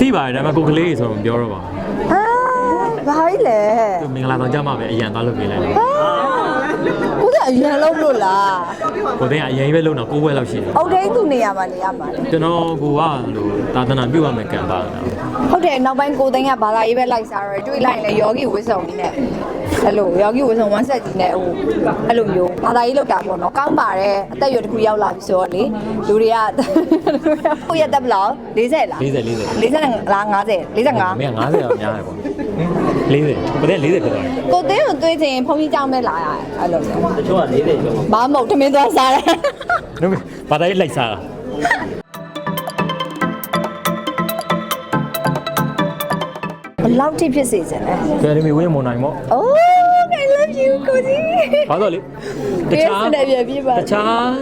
သိပါတယ်ဒါပေမဲ့ကိုကလေးဆိုတော့မပြောတော့ပါဘူးအာဘာကြီးလဲသူမင်္ဂလာဆောင်ကြမှာပဲအရန်သွားလုပ်ပေးလိုက်တယ်ကို ကအရန်လုံးလို့လားကိုသိန်းကအရင်ပဲလုံတော့9ဘွဲလောက်ရှိတယ်အုတ်ထိန်သူနေရာမှာနေရမှာလေကျွန်တော်ကိုကလို့သာသနာပြုရမယ်ကံပါတာဟုတ်တယ်နောက်ပိုင်းကိုသိန်းကဘာသာရေးပဲလိုက်စားရယ်တွေးလိုက်ရင်လည်းယောဂီဝိစုံကြီးနဲ့အဲ့လိုယောဂီဝိစုံဝမ်းဆက်ကြီးနဲ့ဟိုအဲ့လိုမျိုးဘာသာရေးလောက်တာပေါ့နော်ကောင်းပါတယ်အသက်အရွယ်တစ်ခုရောက်လာပြီဆိုတော့လေလူတွေကကိုရတက်ဘလောက်40လား40 40 40လား50 45မင်းက90တော့များတယ်ပေါ့ 40ကိုသိန်း40ဖြစ်သွားတယ်ကိုသိန်းကိုတွေးချင်ဖုန်းကြီးကြောင်းမဲ့လာရတယ်အဲ့လိုမျိုးတချို့က40ကျော်မှာဘာမဟုတ်ထမင်းသွားစားတယ်နော်ဘာသာရေးလိုက်စားတာဘလောက်ထိဖြစ်စေချင်လဲကယ်ဒမီဝင်းမွန်နိုင်ပေါ့ Oh I love you ကိုကြီးဘာလို့လဲတတခြားခြားနဲ့ပြပြပါတခြား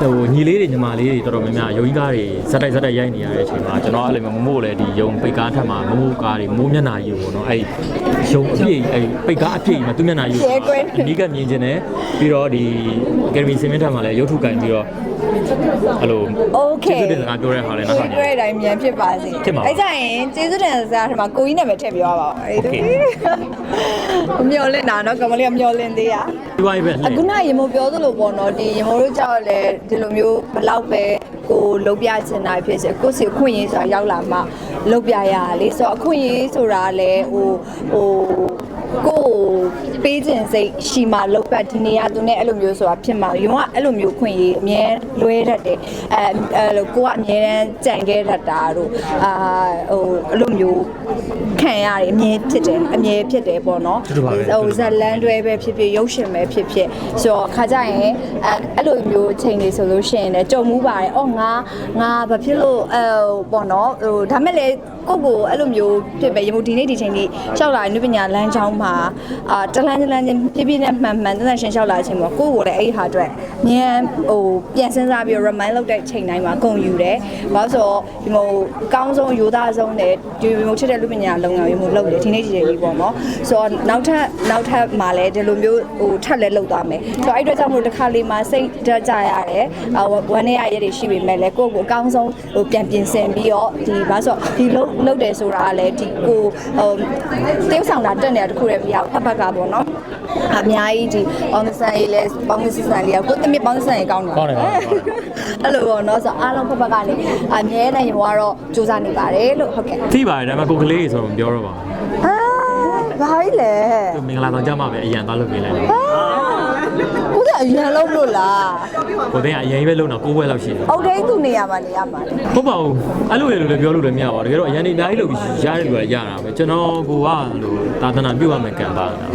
ဟိုညီလေးတွေညီမလေးတွေတော်တော်များများယုံကြီးကားတွေဇက်တိုက်ဇက်တိုက်ရိုက်နေရတဲ့အချိန်မှာကျွန်တော်အဲ့လိုမျိုးမမို့လည်းဒီယုံပိတ်ကားထက်မှာမမို့ကားတွေမိုးမျက်နှာယူပေါ့နော်အဲ့ယုံအပြည့်အဲ့ပိတ်ကားအပြည့်မှာသူ့မျက်နှာယူအနီးကမြင်ခြင်းနဲ့ပြီးတော့ဒီကယ်ဒမီစင်မင်းထက်မှာလည်းရုပ်ထုကင်ပြီးတော့အဲ့လို Okay ကျေးဇူးတင်စကားပြောတဲ့ဟာလည်းနောက်ကိုဆောင်ကြီးပြောတဲ့အတိုင်းမြန်ဖြစ်ပါစေဖြစ်ပါပါအဲ့ကြရင်ကျေးဇူးတင်စကားထမှာကိုကြီးနာမည်ထည့်ပြောပါဦးအဲ့ ဒီမျောလင့်တာနော်ကမလေးကမျောလင့်သေးရဒီဝိုင်းပဲအခုနရေမိုးပြောသလိုပေါ့နော်ဒီရေမိုးတို့ကြောက်လဲဒီလိုမျိုးဘလောက်ပဲကိုလုံးပြချင်တာဖြစ်စေကိုယ့်စီအခွင့်အရေးဆိုတာရောက်လာမှလုံးပြရတာလေဆိုတော့အခွင့်အရေးဆိုတာလဲဟိုဟို ကိုယ်ပေးခြင်းစိတ်ရှိမှလောက်ပတ်ဒီနေရာသူနဲ့အဲ့လိုမျိုးဆိုတာဖြစ်မှာရုံကအဲ့လိုမျိုးခွင့်ရေးအမြဲလွဲတတ်တယ်အဲအဲ့လိုကိုကအမြဲတမ်းကြံခဲ့တတ်တာတို့အာဟိုအဲ့လိုမျိုးခံရတယ်အမြဲဖြစ်တယ်အမြဲဖြစ်တယ်ပေါ့နော်တူတူပါပဲဟိုဇက်လန်းတွဲပဲဖြစ်ဖြစ်ရုပ်ရှင်ပဲဖြစ်ဖြစ်ဆိုတော့ခါကြရင်အဲအဲ့လိုမျိုးအချိန်တွေဆိုလို့ရှိရင်လည်းကြုံမှုပါတယ်။အော်ငါငါဘာဖြစ်လို့အဲပေါ့နော်ဟိုဒါမဲ့လေကိုယ့်ကိုအဲ့လိုမျိုးဖြစ်ပဲရေမိုဒီနေ့ဒီချိန်ကြီးရှောက်လာရင်နုပညာလမ်းကြောင်းမှာအာတလန်းတလန်းချင်းပြပြနဲ့မှန်မှန်တန်တန်ရှင်းရှောက်လာခြင်းပေါ့ကိုယ့်ကိုလည်းအဲ့ဒီဟာအတွက် မြန်ဟိုပြန်စဉ်းစားပြီး remind လုပ်တဲ့ချိန်တိုင်းမှာဂုဏ်ယူတယ်။ဘာလို့ဆိုတော့ဒီမိုအကောင်းဆုံးယူသားဆုံးနဲ့ဒီမိုချစ်တဲ့လူပညာလုံငါရေမိုလုပ်တယ်ဒီနေ့ဒီချိန်ကြီးပေါ့နော်။ဆိုတော့နောက်ထပ်နောက်ထပ်မှာလည်းဒီလိုမျိုးဟိုထပ်လဲလုပ်သွားမယ်။ဆိုတော့အဲ့အတွက်ကြောင့်မလို့တစ်ခါလေးမှာစိတ်ဓာတ်ကြရတယ်။အာဝမ်းနေရရဲ့တွေရှိပေမဲ့လည်းကိုယ့်ကိုအကောင်းဆုံးဟိုပြန်ပြင်ဆင်ပြီးတော့ဒီဘာလို့ဆိုတော့ဒီလုပ်လုပ်တယ်ဆိုတာကလည်းဒီကိုဟိုတေးဆောင်တာတက်နေတာတခုတည်းမရဘူးဖက်ဖက်ကပေါ့နော်။ အများကြီးဒီပေါင်းသစံရေးလဲပေါင်းသစံလေးကကိုယ်တမီပေါင်းသစံရေးကောင်းတယ်ကောင်းတယ်ကောင်းတယ် အဲ့လိုပေါ့နော်ဆိုတော့အားလုံးဖက်ဖက်ကနေအမြဲတမ်းရေဘောကတော့စူးစမ်းနေပါတယ်လို့ဟုတ်ကဲ့သိပါတယ်ဒါပေမဲ့ကိုကလေးဆိုတော့မပြောတော့ပါဘူးအာဘာကြီးလဲ သူမင်္ဂလာဆောင်ကြမှာပဲအရန်သွားလုပ်ပေးလိုက်တယ် ကိုကအရန်လုံးလို့လားကိုသိန်းကအရင်ပဲလုံတော့9ဘွဲလောက်ရှိတယ်အုတ်ထိန်သူနေရာမှာနေရမှာလေဟုတ်ပါဘူးအဲ့လိုလေလို့လည်းပြောလို့လည်းမရပါဘူးတကယ်တော့အရင်နေအများကြီးလုပ်ပြီးရတဲ့လူကရတာပဲကျွန်တော်ကိုကလို့သာသနာပြုရမယ်ကံပါတာ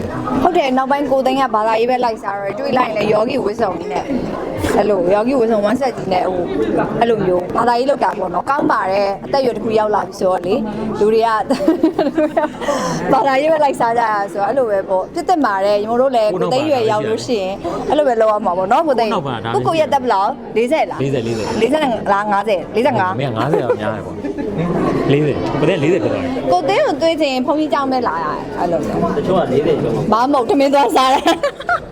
ဟုတ်တယ်နောက်ပိုင်းကိုသိန်းကဘာသာရေးပဲလိုက်စားရယ်တွေးလိုက်ရင်လည်းယောဂီဝိစုံကြီးနဲ့ အဲ့လိုယောဂီဝိစုံဝမ်းဆက်ကြီးနဲ့ဟိုအဲ့လိုမျိုးဘာသာရေးလောက်တာပေါ့နော်ကောင်းပါတယ်အသက်အရွယ်တစ်ခုရောက်လာပြီဆိုတော့လေလူတွေကဘာသာရေးပဲလိုက်စားကြတာဆိုတော့အဲ့လိုပဲပေါ့ပြစ်သက်ပါတယ်ညီမတို့လည်းကိုသိန်းရွယ်ရောက်လို့ရှိရင်အဲ့လိုပဲလောက်ရမှာပေါ့နော်ကိုသိန်းကိုကိုရက်တက်ဘလောက်40လား40 40 40လား50 45မင်းက90တော့များတယ်ပေါ့40ကိုသိန်း40ဖြစ်သွားတယ်ကိုသိန်းကိုတွေးချင်ဖုန်းကြီးကြောင်းမဲ့လာရတယ်အဲ့လိုမျိုးတချို့က40ကျော်မှာဘာမဟုတ်ထမင်းသွားစားတယ်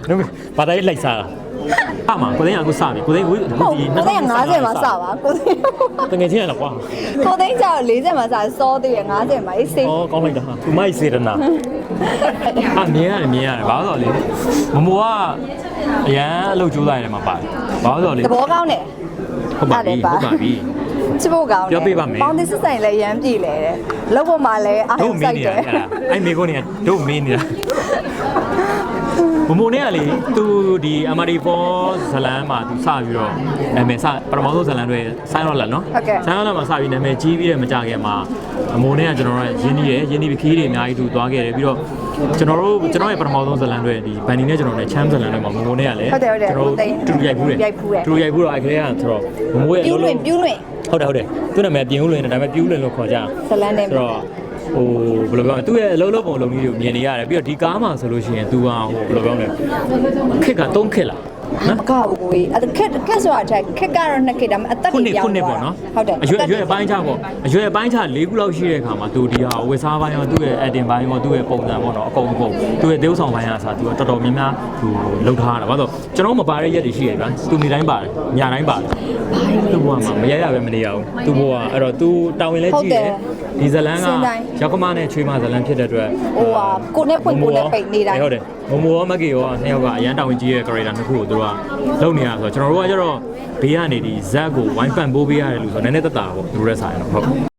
နော်ဘာသာရေးလိုက်စားတာ အမှကိုသိန်းကအခုစပြီကိုသိန်းကိုဟုတ်ဒီကိုသိန်း50မှာစပါကိုသိန်းတကယ်ချင်းရလားကွာကိုသိန်းကျတော့40မှာစစောသေးတယ်50မှာအေးစေးဩကောင်းလိုက်တာဟာသူမိုက်စေရနာအမြင်ရတယ်မြင်ရတယ်ဘာလို့လဲမမိုကအရန်အလုပ်ကြိုးစားရတယ်မှာပါတယ်ဘာလို့လဲသဘောကောင်းတယ်ဟုတ်ပါပြီဟုတ်ပါပြီချစ်ဖို့ကောင်းတယ်ပြောပေးပါမယ်ပေါင်းသစ်စစ်ဆိုင်လည်းရမ်းပြည်လေတယ်လောက်ပေါ်မှာလည်းအားတို့မစိုင်းက်နေတရယ်အဲ့ဒါအဲ့မေကိုနေတို့မင်းနေတာ မမိုနဲ့ကလေသူဒီ MRD4 ဇလန်မှာသူစပြီးတော့နာမည်စပထမဆုံးဇလန်တွေဆိုင်းတော့လာနော်ဆိုင်းတော့လာမှာစပြီးနာမည်ကြီးပြီးတဲ့မကြခင်မှာအမိုနဲ့ကကျွန်တော်တို့ရင်းနှီးတယ်ရင်းနှီးပြီးခီးတွေအများကြီးသူသွားခဲ့တယ်ပြီးတော့ကျွန်တော်တို့ကျွန်တော်ရဲ့ပထမဆုံးဇလန်တွေဒီဘန်နီနဲ့ကျွန်တော်နဲ့ချမ်းဇလန်တွေမှာမမိုနဲ့ကလည်းကျွန်တော်တို့တူရိုက်ဘူးတယ်တူရိုက်ဘူးတော့အဲ့ကလေးကဆိုတော့မမိုရဲ့ပြူးလွင်ပြူးလွင်ဟုတ်တယ်ဟုတ်တယ်သူ့နာမည်ပြင်ဦးလွင်တယ်ဒါပေမဲ့ပြူးလွင်လို့ခေါ်ကြအောင်ဇလန်းနဲ့ဆိုတော့ ဟိုဘယ်လိုပြောလဲသူ့ရဲ့အလုံးလုံးပုံလုံးကြီးကိုမြင်နေရတယ်ပြီးတော့ဒီကားမှာဆိုလို့ရှိရင် तू ကဟိုဘယ်လိုပြောလဲခစ်က3ခစ်လား မကောက်ဘူးကိုကြီးအဲ့ခက်ခက်ဆိုတာချက်ခက်ကတော့နှစ်ခက်ဒါပေမဲ့အသက်ခုတွေနှစ်ပြောခုင်းနှစ်သွားပေါ့နော်ဟုတ်တယ်အရွယ်အရွယ်ပိုင်းခြားပေါ့အရွယ်ပိုင်းခြား၄ခုလောက်ရှိတဲ့အခါမှာသူဒီဟာဝက်စားပိုင်းရောသူ့ရဲ့အတင်ပိုင်းရောသူ့ရဲ့ပုံစံပေါ့နော်အကုန်အကုန်သူ့ရဲ့သေုပ်ဆောင်ပိုင်းကစားသူကတော်တော်များများသူလှုပ်ထားတာဘာလို့ကျွန်တော်မပါတဲ့ရက်တွေရှိရဗျာသူနေတိုင်းပါတယ်ညတိုင်းပါတယ်သူ့ဘဝမှာမရရပဲမနေရဘူးသူ့ဘဝအဲ့တော့သူတာဝန်လည်းကြည့်တယ်ဒီဇလန်းကရောက်ကမနဲ့ချွေးမဇလန်းဖြစ်တဲ့အတွက် ဟိုဟာကိုနဲ့ဖွင့်ကိုနဲ့ပိတ်နေတိုင်းဟုတ်တယ် မမိုရောမကေရောနှစ်ယောက်ကအရန်တာဝန်ကြီးရဲ့ character နှစ်ခုကိုသူတို့ကလုပ်နေရဆိုတော့ကျွန်တော်တို့ကကျတော့ဘေးကနေဒီဇက်ကိုဝိုင်းပန်ပိုးပေးရတယ်လို့ဆိုတော့နည်းနည်းသက်သာပေါ့သူတို့ရဲ့ဆိုင်တော့ဟုတ်